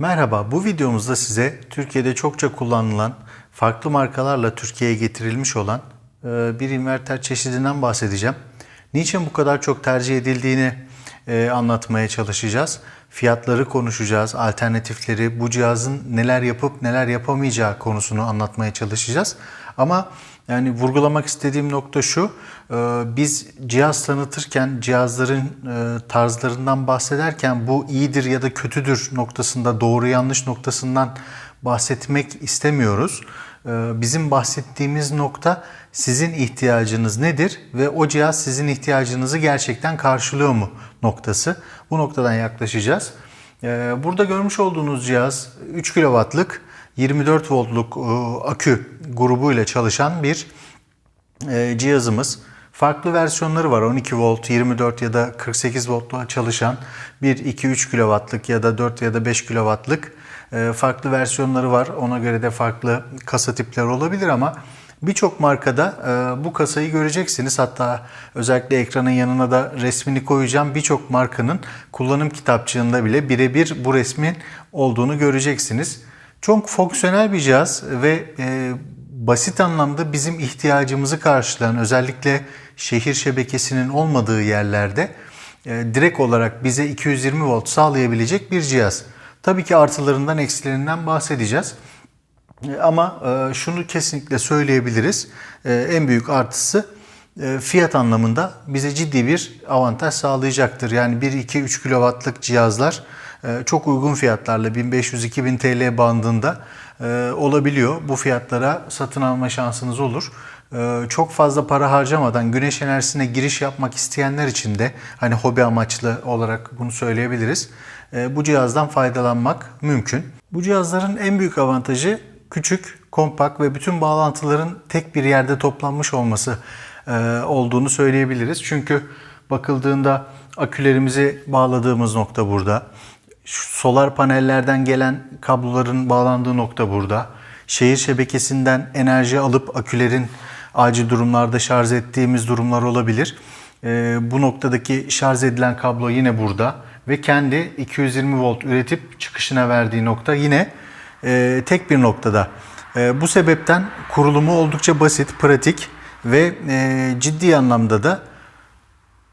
Merhaba, bu videomuzda size Türkiye'de çokça kullanılan, farklı markalarla Türkiye'ye getirilmiş olan e, bir inverter çeşidinden bahsedeceğim. Niçin bu kadar çok tercih edildiğini e, anlatmaya çalışacağız. Fiyatları konuşacağız, alternatifleri, bu cihazın neler yapıp neler yapamayacağı konusunu anlatmaya çalışacağız. Ama yani vurgulamak istediğim nokta şu, e, biz cihaz tanıtırken cihazların e, tarzlarından bahsederken bu iyidir ya da kötüdür noktasında doğru yanlış noktasından bahsetmek istemiyoruz. E, Bizim bahsettiğimiz nokta sizin ihtiyacınız nedir ve o cihaz sizin ihtiyacınızı gerçekten karşılıyor mu noktası. Bu noktadan yaklaşacağız. Burada görmüş olduğunuz cihaz 3 kW'lık 24 voltluk e, akü grubu ile çalışan bir e, cihazımız. Farklı versiyonları var. 12 volt, 24 ya da 48 voltla çalışan 1, 2, 3 kW'lık ya da 4 ya da 5 kW'lık e, farklı versiyonları var. Ona göre de farklı kasa tipleri olabilir ama birçok markada bu kasayı göreceksiniz. Hatta özellikle ekranın yanına da resmini koyacağım. Birçok markanın kullanım kitapçığında bile birebir bu resmin olduğunu göreceksiniz. Çok fonksiyonel bir cihaz ve e, basit anlamda bizim ihtiyacımızı karşılayan özellikle şehir şebekesinin olmadığı yerlerde e, direkt olarak bize 220 volt sağlayabilecek bir cihaz. Tabii ki artılarından eksilerinden bahsedeceğiz. E, Ama e, şunu kesinlikle söyleyebiliriz. E, En büyük artısı fiyat anlamında bize ciddi bir avantaj sağlayacaktır. Yani 1, 2, 3 kW'lık cihazlar çok uygun fiyatlarla 1500-2000 TL bandında e, olabiliyor. Bu fiyatlara satın alma şansınız olur. E, Çok fazla para harcamadan güneş enerjisine giriş yapmak isteyenler için de hani hobi amaçlı olarak bunu söyleyebiliriz. E, Bu cihazdan faydalanmak mümkün. Bu cihazların en büyük avantajı küçük, kompakt ve bütün bağlantıların tek bir yerde toplanmış olması e, olduğunu söyleyebiliriz. Çünkü bakıldığında akülerimizi bağladığımız nokta burada. Solar panellerden gelen kabloların bağlandığı nokta burada. Şehir şebekesinden enerji alıp akülerin acil durumlarda şarj ettiğimiz durumlar olabilir. E, bu noktadaki şarj edilen kablo yine burada ve kendi 220 volt üretip çıkışına verdiği nokta yine e, tek bir noktada. E, bu sebepten kurulumu oldukça basit, pratik ve e, ciddi anlamda da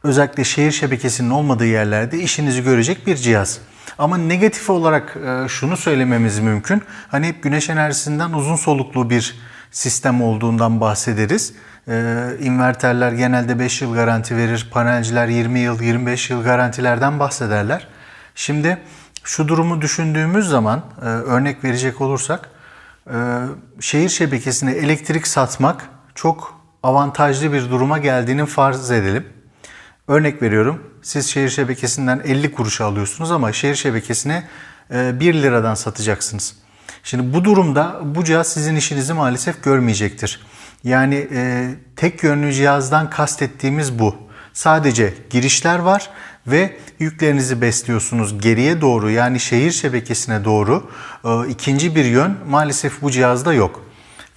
özellikle şehir şebekesinin olmadığı yerlerde işinizi görecek bir cihaz. Ama negatif olarak e, şunu söylememiz mümkün. Hani hep güneş enerjisinden uzun soluklu bir sistem olduğundan bahsederiz. E, inverterler genelde 5 yıl garanti verir. Panelciler 20 yıl, 25 yıl garantilerden bahsederler. Şimdi şu durumu düşündüğümüz zaman e, örnek verecek olursak şehir şebekesine elektrik satmak çok avantajlı bir duruma geldiğini farz edelim. Örnek veriyorum. Siz şehir şebekesinden 50 kuruşa alıyorsunuz ama şehir şebekesine e, 1 liradan satacaksınız. Şimdi bu durumda bu cihaz sizin işinizi maalesef görmeyecektir. Yani e, tek yönlü cihazdan kastettiğimiz bu. Sadece girişler var ve yüklerinizi besliyorsunuz geriye doğru yani şehir şebekesine doğru. E, ikinci bir yön maalesef bu cihazda yok.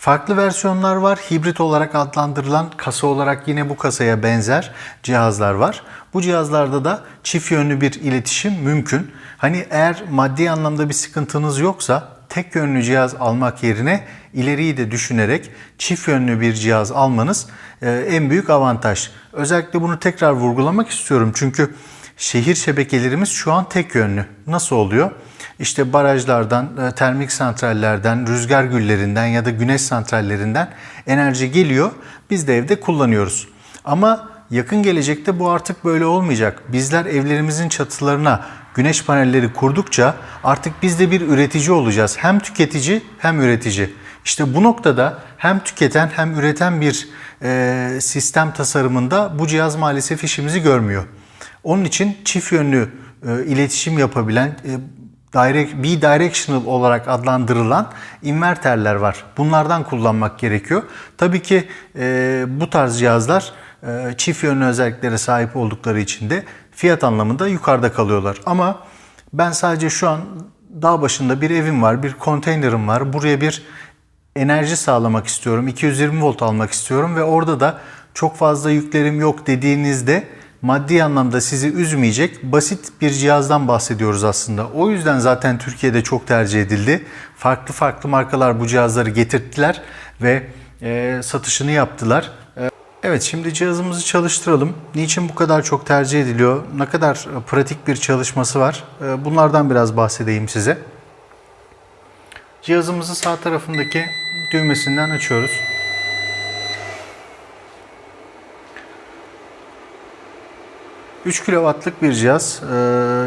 Farklı versiyonlar var. Hibrit olarak adlandırılan kasa olarak yine bu kasaya benzer cihazlar var. Bu cihazlarda da çift yönlü bir iletişim mümkün. Hani eğer maddi anlamda bir sıkıntınız yoksa tek yönlü cihaz almak yerine ileriyi de düşünerek çift yönlü bir cihaz almanız e, en büyük avantaj. Özellikle bunu tekrar vurgulamak istiyorum. Çünkü şehir şebekelerimiz şu an tek yönlü. Nasıl oluyor? İşte barajlardan, e, termik santrallerden, rüzgar güllerinden ya da güneş santrallerinden enerji geliyor. Biz de evde kullanıyoruz. Ama yakın gelecekte bu artık böyle olmayacak. Bizler evlerimizin çatılarına güneş panelleri kurdukça artık biz de bir üretici olacağız. Hem tüketici hem üretici. İşte bu noktada hem tüketen hem üreten bir e, sistem tasarımında bu cihaz maalesef işimizi görmüyor. Onun için çift yönlü e, iletişim yapabilen direct, bidirectional olarak adlandırılan inverterler var. Bunlardan kullanmak gerekiyor. Tabii ki e, bu tarz cihazlar e, çift yönlü özelliklere sahip oldukları için de fiyat anlamında yukarıda kalıyorlar. Ama ben sadece şu an dağ başında bir evim var, bir konteynerim var. Buraya bir enerji sağlamak istiyorum. 220 volt almak istiyorum ve orada da çok fazla yüklerim yok dediğinizde maddi anlamda sizi üzmeyecek basit bir cihazdan bahsediyoruz aslında. O yüzden zaten Türkiye'de çok tercih edildi. Farklı farklı markalar bu cihazları getirttiler ve e, satışını yaptılar. E, Evet şimdi cihazımızı çalıştıralım. Niçin bu kadar çok tercih ediliyor? Ne kadar e, pratik bir çalışması var? E, Bunlardan biraz bahsedeyim size. Cihazımızı sağ tarafındaki düğmesinden açıyoruz. ...3 kW'lık bir cihaz. Ee,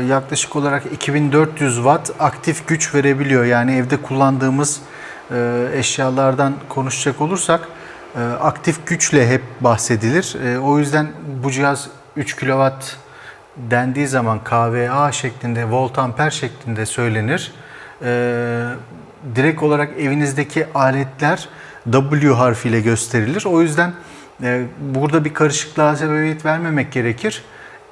yaklaşık olarak 2400 Watt aktif güç verebiliyor. Yani evde kullandığımız e, eşyalardan konuşacak olursak... e, ...aktif güçle hep bahsedilir. E, o yüzden bu cihaz 3 kW dendiği zaman kVA şeklinde, volt amper şeklinde söylenir. Ee, direkt olarak evinizdeki aletler W harfiyle gösterilir. O yüzden e, burada bir karışıklığa sebebiyet vermemek gerekir.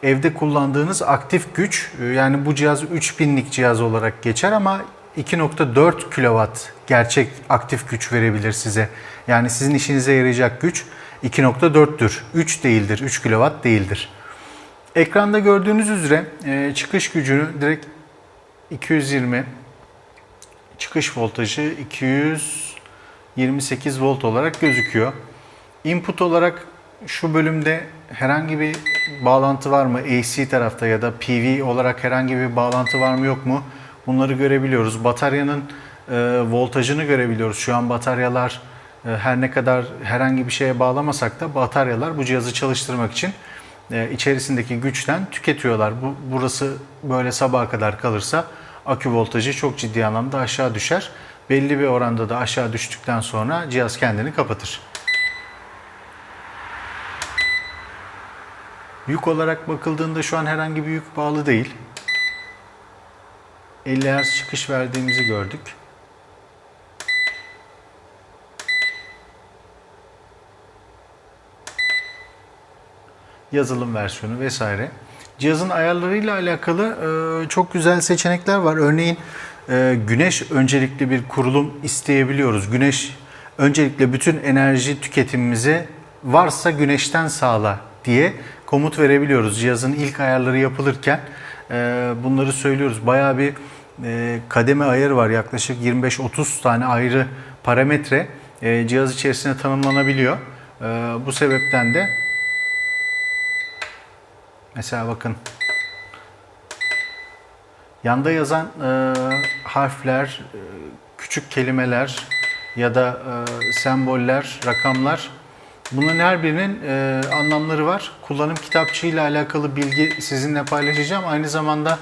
Evde kullandığınız aktif güç e, yani bu cihaz 3000'lik cihaz olarak geçer ama 2.4 kW gerçek aktif güç verebilir size. Yani sizin işinize yarayacak güç 2.4'tür. 3 değildir, 3 kW değildir. Ekranda gördüğünüz üzere e, çıkış gücünü direkt 220 çıkış voltajı 228 volt olarak gözüküyor. Input olarak şu bölümde herhangi bir bağlantı var mı? AC tarafta ya da PV olarak herhangi bir bağlantı var mı yok mu? Bunları görebiliyoruz. Bataryanın e, voltajını görebiliyoruz. Şu an bataryalar e, her ne kadar herhangi bir şeye bağlamasak da bataryalar bu cihazı çalıştırmak için e, içerisindeki güçten tüketiyorlar. Bu burası böyle sabaha kadar kalırsa akü voltajı çok ciddi anlamda aşağı düşer. Belli bir oranda da aşağı düştükten sonra cihaz kendini kapatır. Yük olarak bakıldığında şu an herhangi bir yük bağlı değil. 50 Hz çıkış verdiğimizi gördük. yazılım versiyonu vesaire. Cihazın ayarlarıyla alakalı e, çok güzel seçenekler var. Örneğin e, güneş öncelikli bir kurulum isteyebiliyoruz. Güneş öncelikle bütün enerji tüketimimizi varsa güneşten sağla diye komut verebiliyoruz. Cihazın ilk ayarları yapılırken e, bunları söylüyoruz. Bayağı bir e, kademe ayarı var. Yaklaşık 25-30 tane ayrı parametre e, cihaz içerisinde tanımlanabiliyor. Bu sebepten de Mesela bakın. Yanda yazan harfler, küçük kelimeler ya da semboller, rakamlar bunların her birinin e, anlamları var. Kullanım kitapçığı ile alakalı bilgi sizinle paylaşacağım. Aynı zamanda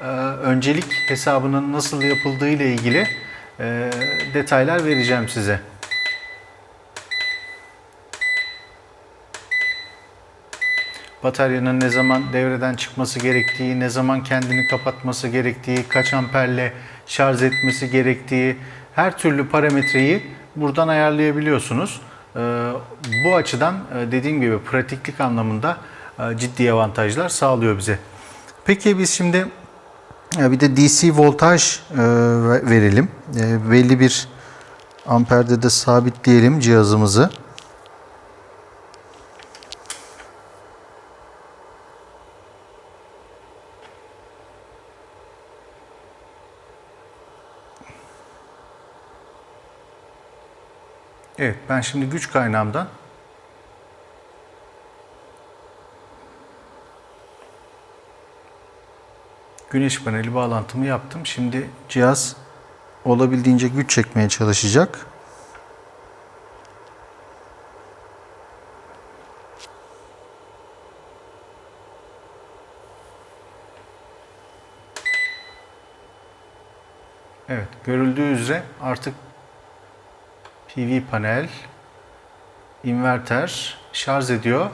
e, öncelik hesabının nasıl yapıldığı ile ilgili e, detaylar vereceğim size. bataryanın ne zaman devreden çıkması gerektiği, ne zaman kendini kapatması gerektiği, kaç amperle şarj etmesi gerektiği her türlü parametreyi buradan ayarlayabiliyorsunuz. Ee, bu açıdan e, dediğim gibi pratiklik anlamında e, ciddi avantajlar sağlıyor bize. Peki biz şimdi e, bir de DC voltaj verelim. Belli bir amperde de sabitleyelim cihazımızı. Evet ben şimdi güç kaynağımdan güneş paneli bağlantımı yaptım. Şimdi cihaz olabildiğince güç çekmeye çalışacak. Evet, görüldüğü üzere artık PV panel, inverter şarj ediyor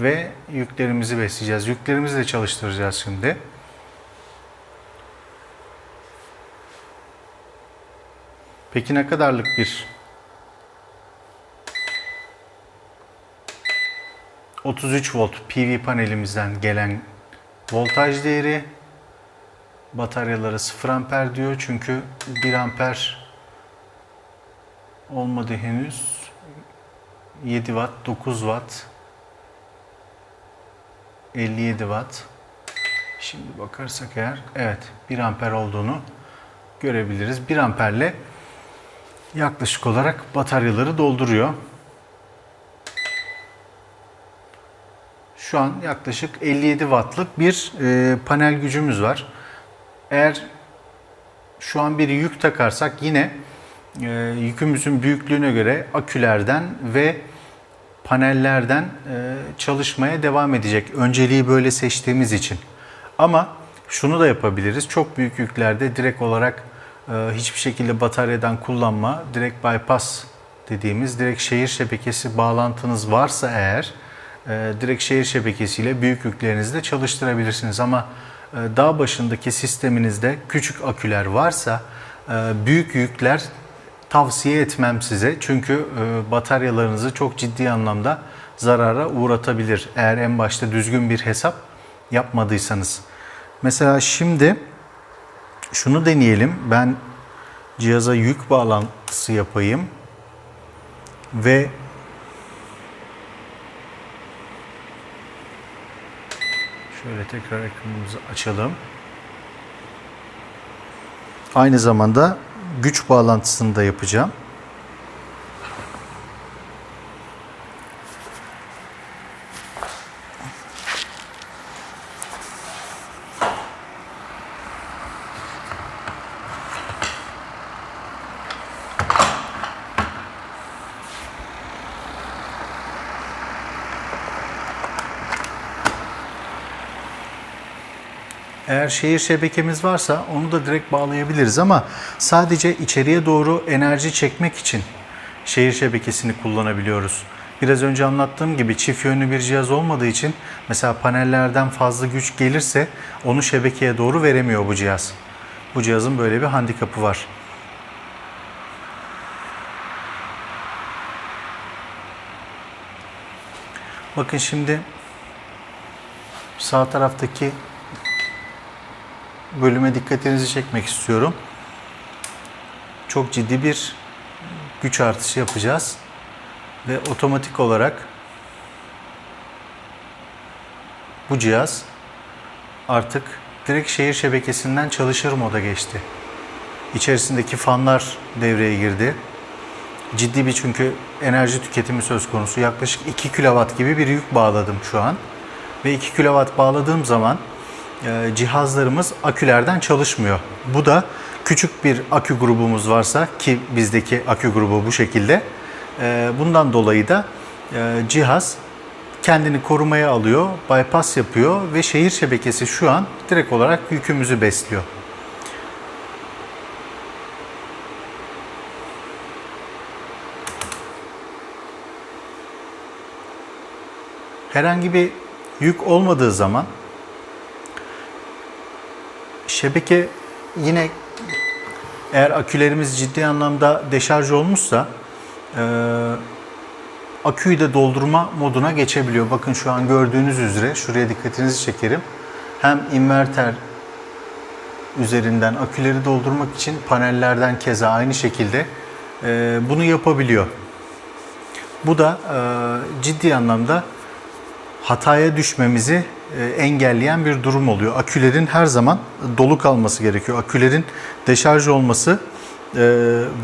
ve yüklerimizi besleyeceğiz. Yüklerimizi de çalıştıracağız şimdi. Peki ne kadarlık bir 33 volt PV panelimizden gelen voltaj değeri bataryalara 0 amper diyor çünkü 1 amper olmadı henüz. 7 watt, 9 watt, 57 watt. Şimdi bakarsak eğer evet 1 amper olduğunu görebiliriz. 1 amperle yaklaşık olarak bataryaları dolduruyor. Şu an yaklaşık 57 wattlık bir e, panel gücümüz var. Eğer şu an bir yük takarsak yine e, yükümüzün büyüklüğüne göre akülerden ve panellerden e, çalışmaya devam edecek. Önceliği böyle seçtiğimiz için. Ama şunu da yapabiliriz. Çok büyük yüklerde direkt olarak e, hiçbir şekilde bataryadan kullanma, direkt bypass dediğimiz direkt şehir şebekesi bağlantınız varsa eğer e, direkt şehir şebekesiyle büyük yüklerinizi de çalıştırabilirsiniz. Ama e, dağ başındaki sisteminizde küçük aküler varsa e, büyük yükler tavsiye etmem size. Çünkü e, bataryalarınızı çok ciddi anlamda zarara uğratabilir. Eğer en başta düzgün bir hesap yapmadıysanız. Mesela şimdi şunu deneyelim. Ben cihaza yük bağlantısı yapayım. Ve şöyle tekrar ekranımızı açalım. Aynı zamanda güç bağlantısını da yapacağım. Eğer şehir şebekemiz varsa onu da direkt bağlayabiliriz ama sadece içeriye doğru enerji çekmek için şehir şebekesini kullanabiliyoruz. Biraz önce anlattığım gibi çift yönlü bir cihaz olmadığı için mesela panellerden fazla güç gelirse onu şebekeye doğru veremiyor bu cihaz. Bu cihazın böyle bir handikapı var. Bakın şimdi sağ taraftaki bölüme dikkatinizi çekmek istiyorum. Çok ciddi bir güç artışı yapacağız ve otomatik olarak bu cihaz artık direkt şehir şebekesinden çalışır moda geçti. İçerisindeki fanlar devreye girdi. Ciddi bir çünkü enerji tüketimi söz konusu. Yaklaşık 2 kW gibi bir yük bağladım şu an. Ve 2 kW bağladığım zaman cihazlarımız akülerden çalışmıyor. Bu da küçük bir akü grubumuz varsa ki bizdeki akü grubu bu şekilde. e, Bundan dolayı da e, cihaz kendini korumaya alıyor, bypass yapıyor ve şehir şebekesi şu an direkt olarak yükümüzü besliyor. Herhangi bir yük olmadığı zaman şebeke yine eğer akülerimiz ciddi anlamda deşarj olmuşsa e, aküyü de doldurma moduna geçebiliyor. Bakın şu an gördüğünüz üzere şuraya dikkatinizi çekerim. Hem inverter üzerinden aküleri doldurmak için panellerden keza aynı şekilde e, bunu yapabiliyor. Bu da e, ciddi anlamda hataya düşmemizi engelleyen bir durum oluyor. Akülerin her zaman dolu kalması gerekiyor. Akülerin deşarj olması e,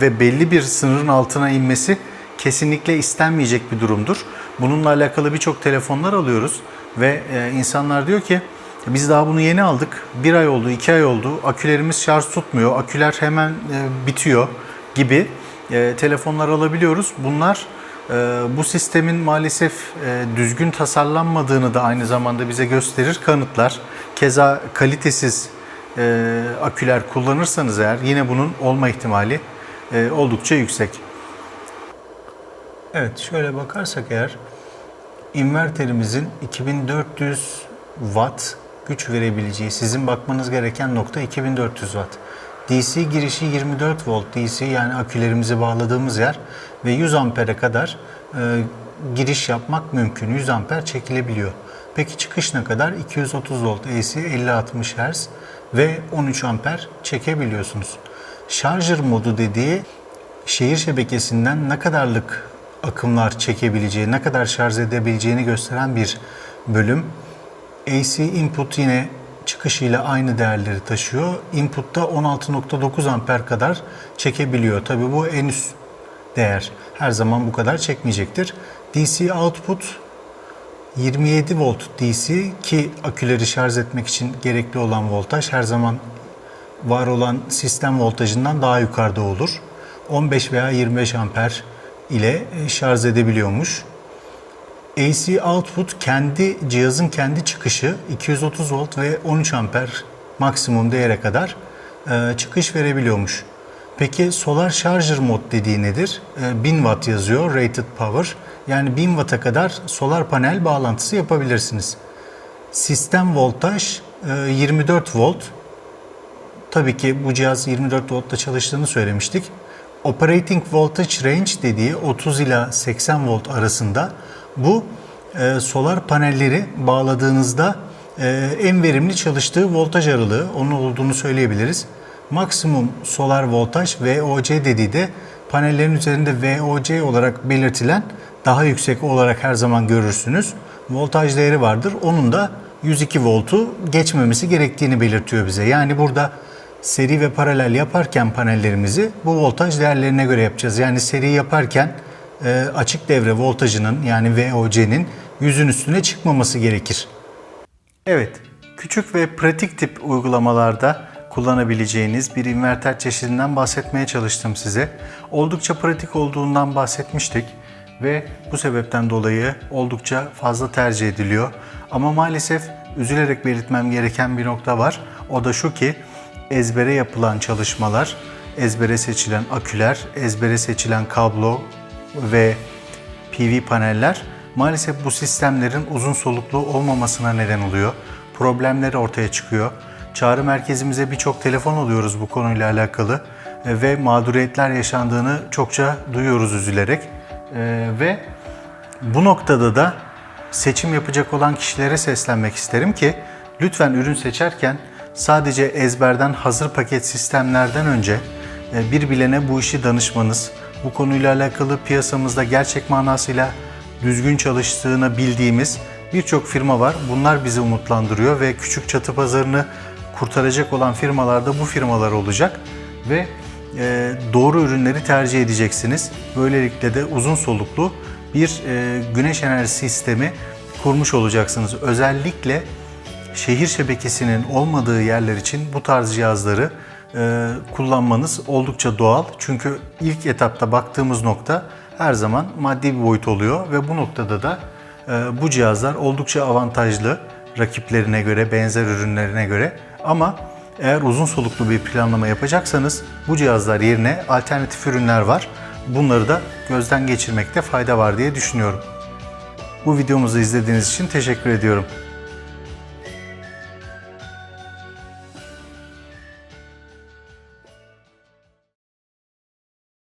ve belli bir sınırın altına inmesi kesinlikle istenmeyecek bir durumdur. Bununla alakalı birçok telefonlar alıyoruz ve e, insanlar diyor ki biz daha bunu yeni aldık. Bir ay oldu, iki ay oldu. Akülerimiz şarj tutmuyor. Aküler hemen bitiyor gibi telefonlar alabiliyoruz. Bunlar bu sistemin maalesef e, düzgün tasarlanmadığını da aynı zamanda bize gösterir, kanıtlar. Keza kalitesiz e, aküler kullanırsanız eğer yine bunun olma ihtimali e, oldukça yüksek. Evet şöyle bakarsak eğer inverterimizin 2400 watt güç verebileceği sizin bakmanız gereken nokta 2400 watt. DC girişi 24 volt DC yani akülerimizi bağladığımız yer ve 100 ampere kadar e, giriş yapmak mümkün. 100 amper çekilebiliyor. Peki çıkış ne kadar? 230 volt AC 50-60 Hz ve 13 amper çekebiliyorsunuz. Şarjır modu dediği şehir şebekesinden ne kadarlık akımlar çekebileceği, ne kadar şarj edebileceğini gösteren bir bölüm. AC input yine çıkışıyla aynı değerleri taşıyor. Input'ta 16.9 amper kadar çekebiliyor. Tabii bu en üst değer. Her zaman bu kadar çekmeyecektir. DC output 27 volt DC ki aküleri şarj etmek için gerekli olan voltaj her zaman var olan sistem voltajından daha yukarıda olur. 15 veya 25 amper ile e, şarj edebiliyormuş. AC output kendi cihazın kendi çıkışı 230 volt ve 13 amper maksimum değere kadar e, çıkış verebiliyormuş. Peki solar charger mod dediği nedir? E, 1000 watt yazıyor rated power. Yani 1000 watt'a kadar solar panel bağlantısı yapabilirsiniz. Sistem voltaj e, 24 volt. Tabii ki bu cihaz 24 voltta çalıştığını söylemiştik. Operating voltage range dediği 30 ila 80 volt arasında bu e, solar panelleri bağladığınızda e, en verimli çalıştığı voltaj aralığı onun olduğunu söyleyebiliriz. Maksimum solar voltaj VOC dediği de panellerin üzerinde VOC olarak belirtilen daha yüksek olarak her zaman görürsünüz. Voltaj değeri vardır. Onun da 102 voltu geçmemesi gerektiğini belirtiyor bize. Yani burada seri ve paralel yaparken panellerimizi bu voltaj değerlerine göre yapacağız. Yani seri yaparken e, açık devre voltajının yani VOC'nin yüzün üstüne çıkmaması gerekir. Evet, küçük ve pratik tip uygulamalarda kullanabileceğiniz bir inverter çeşidinden bahsetmeye çalıştım size. Oldukça pratik olduğundan bahsetmiştik ve bu sebepten dolayı oldukça fazla tercih ediliyor. Ama maalesef üzülerek belirtmem gereken bir nokta var. O da şu ki ezbere yapılan çalışmalar, ezbere seçilen aküler, ezbere seçilen kablo ve PV paneller maalesef bu sistemlerin uzun soluklu olmamasına neden oluyor. Problemleri ortaya çıkıyor. Çağrı merkezimize birçok telefon alıyoruz bu konuyla alakalı e, ve mağduriyetler yaşandığını çokça duyuyoruz üzülerek. E, ve bu noktada da seçim yapacak olan kişilere seslenmek isterim ki lütfen ürün seçerken sadece ezberden hazır paket sistemlerden önce e, bir bilene bu işi danışmanız, bu konuyla alakalı piyasamızda gerçek manasıyla düzgün çalıştığını bildiğimiz birçok firma var. Bunlar bizi umutlandırıyor ve küçük çatı pazarını kurtaracak olan firmalar da bu firmalar olacak ve e, doğru ürünleri tercih edeceksiniz. Böylelikle de uzun soluklu bir e, güneş enerji sistemi kurmuş olacaksınız. Özellikle şehir şebekesinin olmadığı yerler için bu tarz cihazları e, kullanmanız oldukça doğal. Çünkü ilk etapta baktığımız nokta her zaman maddi bir boyut oluyor ve bu noktada da e, bu cihazlar oldukça avantajlı rakiplerine göre, benzer ürünlerine göre. Ama eğer uzun soluklu bir planlama yapacaksanız bu cihazlar yerine alternatif ürünler var. Bunları da gözden geçirmekte fayda var diye düşünüyorum. Bu videomuzu izlediğiniz için teşekkür ediyorum.